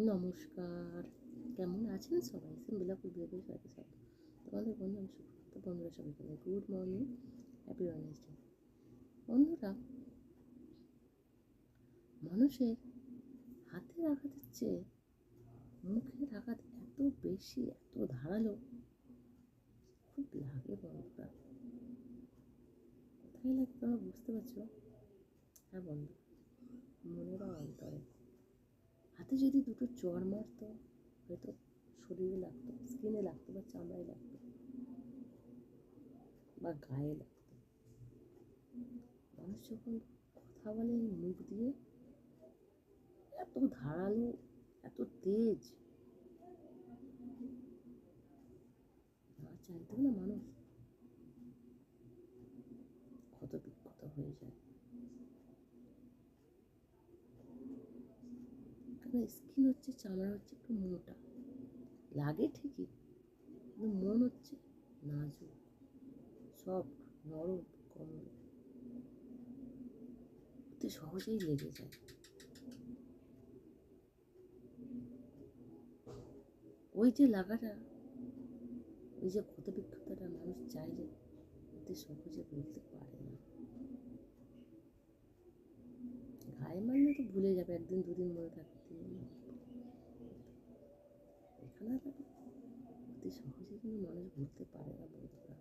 নমস্কার। কেমন আছেন সবাই? সিম্বিলাপুর বিয়েদের সাথে সব তোমাদের বন্ধু আমি সুপ্রভাত। বন্ধুরা সবাই জানাই গুড মর্নিং হ্যাপি ওয়েনেসডে বন্ধুরা, মানুষের হাতের আঘাতের চেয়ে মুখের আঘাত এত বেশি, এত ধারালো, খুব লাগে বন্ধুরা। কোথায় লাগে তোমরা বুঝতে পারছ? হ্যাঁ বন্ধু মনে বা অন্তরে। হাতে যদি দুটো চর মারতো, হয়তো শরীরে লাগতো স্কিনে লাগতো বা চামড়ায় লাগতো বা গায়ে লাগতো। মানুষ যখন কথা বলে মুখ দিয়ে, এত ধারালো, এত তেজ। না চাইতেও না মানুষ ক্ষত বিক্ষত হয়ে যায়। কারণ স্কিন হচ্ছে চামড়া, হচ্ছে একটু মোটা। লাগে ঠিকই, কিন্তু মন হচ্ছে নাজুক সফট নরম কোমল অতি সহজেই লেগে যায়। ওই যে লাগাটা, ওই যে ক্ষত বিক্ষতটা মানুষ চাইলে অতি সহজে বলতে পারে না। গায়ে মারলে তো ভুলে যাবে, একদিন দুদিন মনে থাকবে এখানে থাকে অতি সহজে কিন্তু মানুষ ভুলতে পারে না বন্ধুরা।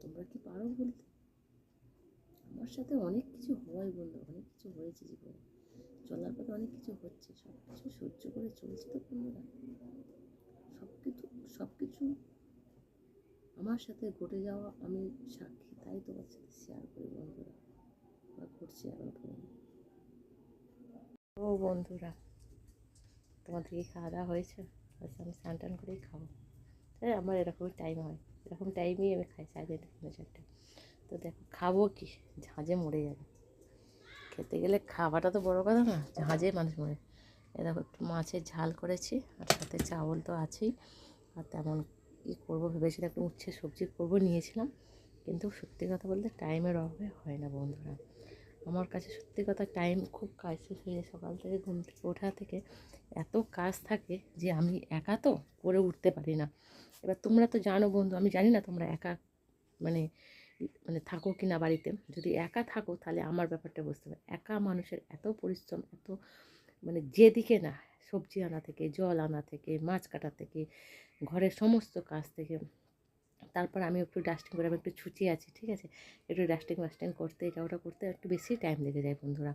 তোমরা কি পারো বলতে? আমার সাথে অনেক কিছু হয় বন্ধু, অনেক কিছু হয়েছে জীবনে। চলার পথে অনেক কিছু হচ্ছে, সব কিছু সহ্য করে চলছে তো বন্ধুরা। সব কিছু সব কিছু আমার সাথে ঘটে যাওয়া আমি সাক্ষী, তাই তোমার সাথে শেয়ার করি বন্ধুরা। বা করছি এখন পর্যন্ত ও বন্ধুরা, তোমাদের কি খাওয়া দাওয়া হয়েছে? হয়তো আমি স্নান টান করেই খাব। তাই আমার এরকমই টাইম হয়। এরকম টাইমেই আমি খাই সাড়ে তিনটে চারটে তো দেখো, খাব কি? ঝাঁঝে মরে যাবে। খেতে গেলে খাওয়াটা তো বড় কথা না, ঝাঁঝে মানুষ মরে। এ দেখো, একটু মাছের ঝাল করেছি, আর সাথে চাউল তো আছেই। আর তেমন কী করব, ভেবেছিলাম একটু উচ্ছে সবজি করব, নিয়েছিলাম। কিন্তু সত্যি কথা বলতে টাইমের অভাবে হয় না বন্ধুরা। আমার কাছে সত্যি কথা টাইম খুব শেষ হয়ে যায় সকাল থেকে ঘুম থেকে ওঠা থেকে। এত কাজ থাকে যে আমি একা তো করে উঠতে পারি না। এবার তোমরা তো জানো বন্ধু, আমি জানি না তোমরা একা মানে মানে থাকো কি না বাড়িতে। যদি একা থাকো তাহলে আমার ব্যাপারটা বুঝতে পারবে। একা মানুষের এত পরিশ্রম, এত মানে যেদিকে না, সবজি আনা থেকে, জল আনা থেকে, মাছ কাটা থেকে, ঘরের সমস্ত কাজ থেকে তারপর আমি একটু ডাস্টিং করে, আমি একটু ছুচি আছি, ঠিক আছে? একটু ডাস্টিং মাস্টিং করতে, এটা ওটা করতে একটু বেশি টাইম লেগে যায় বন্ধুরা।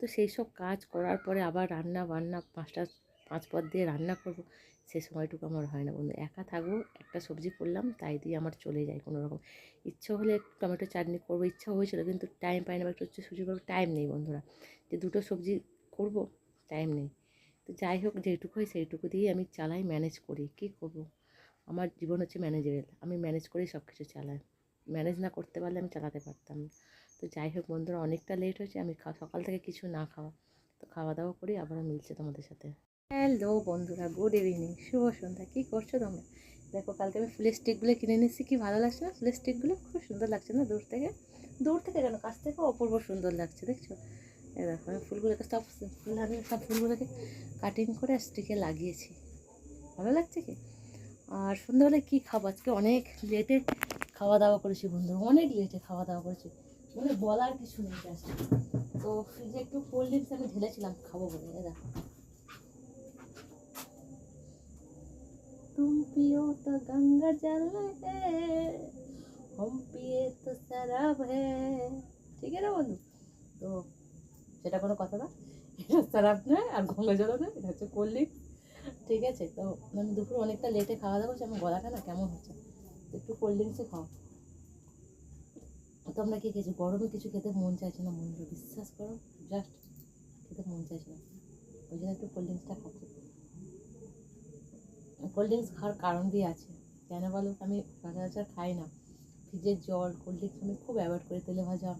তো সেই সব কাজ করার পরে আবার রান্না বান্না পাঁচটা, পাঁচ পদ দিয়ে রান্না করব, সে সময়টুকু আমার হয় না বন্ধু। একা থাকব, একটা সবজি করলাম, তাই দিয়ে আমার চলে যায় কোনো রকম ইচ্ছা হলে একটু টমেটো চাটনি করব, ইচ্ছা হয়েছিল কিন্তু টাইম পাই না, বা একটু হচ্ছে সুজি করব টাইম নেই বন্ধুরা। যে দুটো সবজি করব টাইম নেই। তো যাই হোক, যেটুকু হয় সেইটুকু দিয়েই আমি চালাই ম্যানেজ করি। কী করব? আমার জীবন হচ্ছে ম্যানেজেবল আমি ম্যানেজ করেই সব কিছু চালাই। ম্যানেজ না করতে পারলে আমি চালাতে পারতাম না। তো যাই হোক বন্ধুরা, অনেকটা লেট হয়েছে, আমি সকাল থেকে কিছু না খাওয়া। তো খাওয়া দাওয়া করি, আবারও মিলছে তোমাদের সাথে। হ্যালো বন্ধুরা গুড ইভিনিং শুভ সন্ধ্যা, কী করছ তোমরা? দেখো, কালকে আমি ফুলের স্টিকগুলো কিনে নিয়েছি কি ভালো লাগছে না? ফুলের স্টিকগুলো খুব সুন্দর লাগছে না দূর থেকে? দূর থেকে কেন? কাছ থেকেও অপূর্ব সুন্দর লাগছে, দেখছ? এই দেখো, আমি ফুলগুলোকে সব, ফুল সব ফুলগুলোকে কাটিং করে স্টিকে লাগিয়েছি। ভালো লাগছে কি? আর সন্ধ্যাবেলা কী খাব? আজকে অনেক লেটে খাওয়া দাওয়া করেছি বন্ধু, অনেক লেটে খাওয়া দাওয়া করেছি। মানে বলার কিছু নেই জাস্ট তো ফ্রিজে একটু কোল্ড ড্রিঙ্কস আমি ঢেলেছিলাম, খাব বলে দাদা তুম পিও তো গঙ্গা জল হম পিয়ে তো শরাব হে। ঠিক আছে বন্ধু? তো সেটা কোনো কথা না, এটা শরাব নয় আর গঙ্গা জল নয়, এটা হচ্ছে কোল্ড ড্রিঙ্কস ঠিক আছে? তো আমি দুপুর অনেকটা লেটে খাওয়া দাওয়া করছি, আমার গলাটা না কেমন হচ্ছে? একটু কোল্ড ড্রিঙ্কসে খাও। তোমরা কি খেয়েছো? গরমে কিছু খেতে মন চাইছে না মন বিশ্বাস করো জাস্ট খেতে মন চাইছে না। ওই জন্য একটু কোল্ড ড্রিঙ্কসটা খাচ্ছি কোল্ড ড্রিঙ্কস খাওয়ার কারণ দিয়ে আছে? কেন বলো? আমি সচরাচর খাই না। ফ্রিজের জল কোল্ড ড্রিঙ্কস আমি খুব অ্যাভয়েড করি, তেলে ভাজা।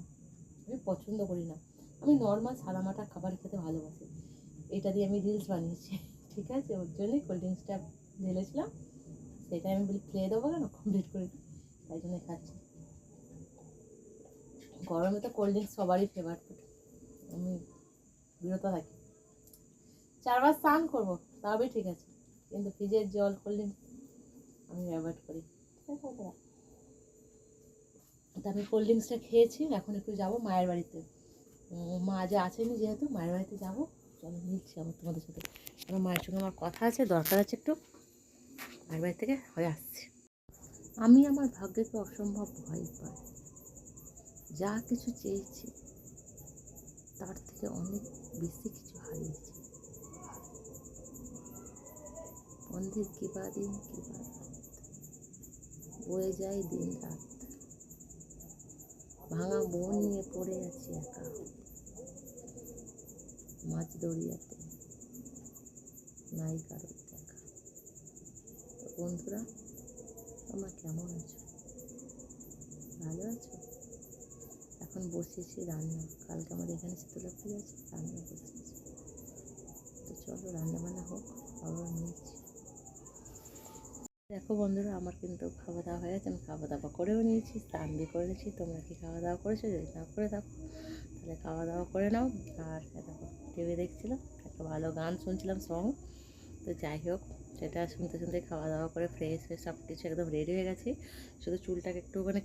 আমি পছন্দ করি না। আমি নর্মাল সাদামাটা খাবার খেতে ভালোবাসি। এটা দিয়ে আমি রিলস বানিয়েছি। ঠিক আছে, ওর জন্যই কোল্ড ড্রিঙ্কসটা ঢেলেছিলাম সেটা আমি বলি, খেয়ে দেবো কেন? কমপ্লিট করে তাই জন্য খাচ্ছি। গরমে তো কোল্ড ড্রিঙ্কস সবারই ফেভারিট আমি বিরত থাকি। চারবার স্নান করব তবে ঠিক আছে। কিন্তু ফ্রিজের জল কোল্ড ড্রিঙ্কস আমি অ্যাভয়েড করি। ঠিক আছে? তো আমি কোল্ড ড্রিঙ্কসটা খেয়েছি, এখন একটু যাব মায়ের বাড়িতে। মা যে আসেনি যেহেতু, মায়ের বাড়িতে যাব। চলো নিচ্ছি আমার তোমাদের সাথে। আমার মায়ের সঙ্গে আমার কথা আছে, দরকার আছে একটু। মায়ের বাড়ি থেকে হয়ে আসছি। আমি আমার ভাগ্যকে অসম্ভব ভয় পাই। যা কিছু চেয়েছি, তার থেকে অনেক বেশি কিছু হারিয়েছি। বন্ধের কিবা দিন কিবা বয়ে যায় দিন রাত। ভাঙা বোন নিয়ে পড়ে আছি একা। মাছ দরিয়াতে নাই কারোর দেখা। তো বন্ধুরা, তোমরা কেমন আছো? ভালো আছো? এখন বসেছি রান্না। কালকে আমার এখানে শীতলা পুজো আছে, রান্না বসেছি। তো চলো রান্না বান্না হোক আবার নিয়েছি দেখো বন্ধুরা, আমার কিন্তু খাওয়া দাওয়া হয়ে গেছে। আমি খাওয়া দাওয়া করেও নিয়েছি, স্নান দিয়ে করে নিয়েছি। তোমরা কি খাওয়া দাওয়া করেছ? যদি না করে থাকো, তাহলে খাওয়া দাওয়া করে নাও। আর দেখো টিভি দেখছিলাম, একটা ভালো গান শুনছিলাম সং তো যাই হোক, সেটা শুনতে শুনতে খাওয়া দাওয়া করে ফ্রেশ হয়ে সব কিছু একদম রেডি হয়ে গেছি। শুধু চুলটাকে একটু মানে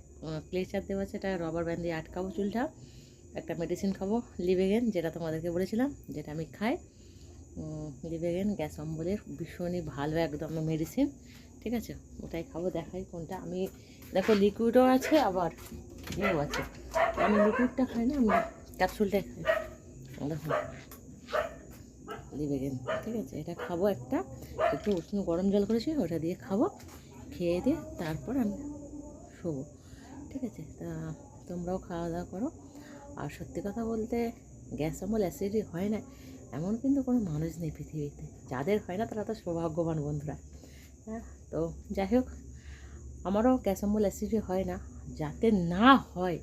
ক্লেচার দেওয়া এটা রবার ব্যান্ড দিয়ে আটকাবো চুলটা। একটা মেডিসিন খাব লিভেগেন যেটা তোমাদেরকে বলেছিলাম, যেটা আমি খাই। লিভেগেন গ্যাস অম্বলের ভীষণই ভালো একদম মেডিসিন ঠিক আছে? ওটাই খাব, দেখাই কোনটা। আমি, দেখো লিকুইডও আছে, আবার ইয়েও আছে। আমি লিকুইডটা খাই না, আমি ক্যাপসুলটাই খাই। দেখো। লিভেগেন ঠিক আছে? এটা খাব একটা, একটু উষ্ণ গরম জল করেছি, ওটা দিয়ে খাব, খেয়ে দিয়ে তারপর আমি শোবো, ঠিক আছে? তা তোমরাও খাওয়া দাওয়া করো। আর সত্যি কথা বলতে, গ্যাস অম্বল অ্যাসিডি হয় না, এমন কিন্তু কোনো মানুষ নেই পৃথিবীতে। যাদের হয় না, তারা তো সৌভাগ্যবান বন্ধুরা। হ্যাঁ তো যাই হোক, আমারও গ্যাস অম্বল অ্যাসিডি হয় না। যাতে না হয়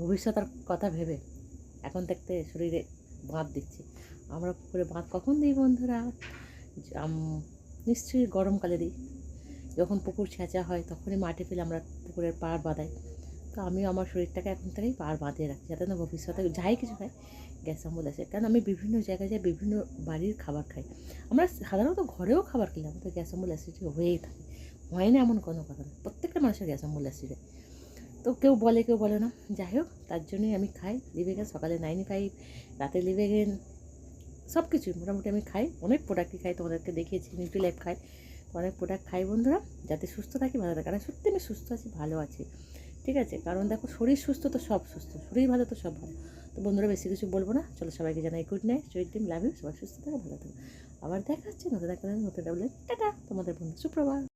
ভবিষ্যতের কথা ভেবে, এখন থাকতে শরীরে বাঁধ দিচ্ছি। আমরা পুকুরে বাঁধ কখন দিই বন্ধুরা? নিশ্চয়ই গরমকালে দিই। যখন পুকুর ছেঁচা হয়, তখনই মাটি ফেলে আমরা পুকুরের পাড় বাঁধাই। তো আমি আমার শরীরটাকে এখন থেকেই পাড় বাঁধিয়ে রাখছি, যাতে না ভবিষ্যতে যাই কিছু খাই গ্যাস অম্বল আসে। কারণ আমি বিভিন্ন জায়গায় যাই, বিভিন্ন বাড়ির খাবার খাই। আমরা সাধারণত ঘরেও খাবার খেলে আমাদের গ্যাস অম্বল অ্যাসিডি হয়েই থাকে। হয় না এমন কোনো কথা না, প্রত্যেকটা মানুষের গ্যাস অম্বল অ্যাসিডি তো কেউ বলে কেউ বলে না। যাই হোক, তার জন্যই আমি খাই লিভেগেন সকালে নাইনটি ফাইভ রাতে লিভেগেন সব কিছুই মোটামুটি আমি খাই। অনেক প্রোডাক্টই খাই, তোমাদেরকে দেখিয়েছি নিউটি লাইফ খাই তো অনেক প্রোডাক্ট খাই বন্ধুরা। যাতে সুস্থ থাকি, ভালো থাকে। কারণ সত্যি আমি সুস্থ আছি, ভালো আছি। ঠিক আছে? কারণ দেখো, শরীর সুস্থ তো সব সুস্থ। শরীর ভালো তো সব ভালো। তো বন্ধুরা, বেশি কিছু বলব না। চলো সবাইকে জানাই গুড নাইট সুইট ডিম লাভ ইউ সবাই সুস্থ থাকো, ভালো থাকো। আবার দেখা হচ্ছে নতুন একটা নতুন ডাবলে টাটা! তোমাদের বন্ধু সুপ্রভাত।